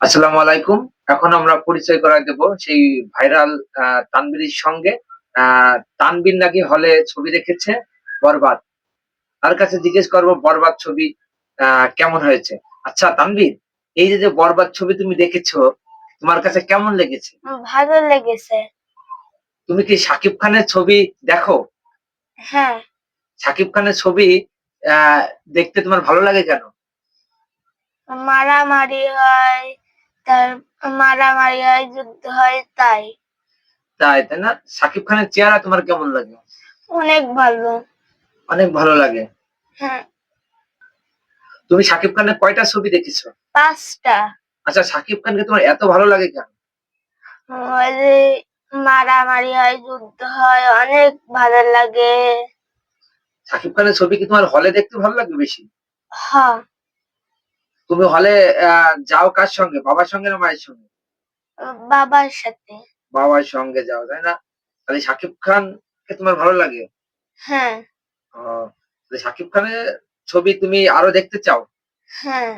আসসালামু আলাইকুম। এখন আমরা পরিচয় করা দেব সেই ভাইরাল তানবীরের সঙ্গে। তানবীর নাকি হলে ছবি দেখেছে বরবাদ। তার কাছে জিজ্ঞেস করব বরবাদ ছবি কেমন হয়েছে? আচ্ছা তানবীর এই যে বরবাদ ছবি তুমি দেখেছ তোমার কাছে কেমন লেগেছে? ভালো লেগেছে। তুমি কি সাকিব খানের ছবি দেখো? হ্যাঁ। সাকিব খানের ছবি আহ, দেখতে তোমার ভালো লাগে কেন? মারামারি হয় তার মারামারি হয় যুদ্ধ হয় তাই। তাই তাই না? সাকিব খানের চেহারা তোমার কেমন লাগে? অনেক ভালো। অনেক ভালো লাগে। হ্যাঁ। তুমি সাকিব খানের কয়টা ছবি দেখেছ? পাঁচটা। আচ্ছা সাকিব খানকে তোমার এত ভালো লাগে কেন? মারামারি হয় যুদ্ধ হয় অনেক ভালো লাগে। সাকিব খানের ছবি কি তোমার হলে দেখতে ভালো লাগে বেশি? হ্যাঁ। তুমি হলে যাও কার সঙ্গে? বাবার সঙ্গে না মায়ের সঙ্গে? বাবার সাথে। বাবার সঙ্গে যাও তাই না? তাহলে সাকিব খান কে তোমার ভালো লাগে? হ্যাঁ। ও, সাকিব খানের ছবি তুমি আরও দেখতে চাও? হ্যাঁ।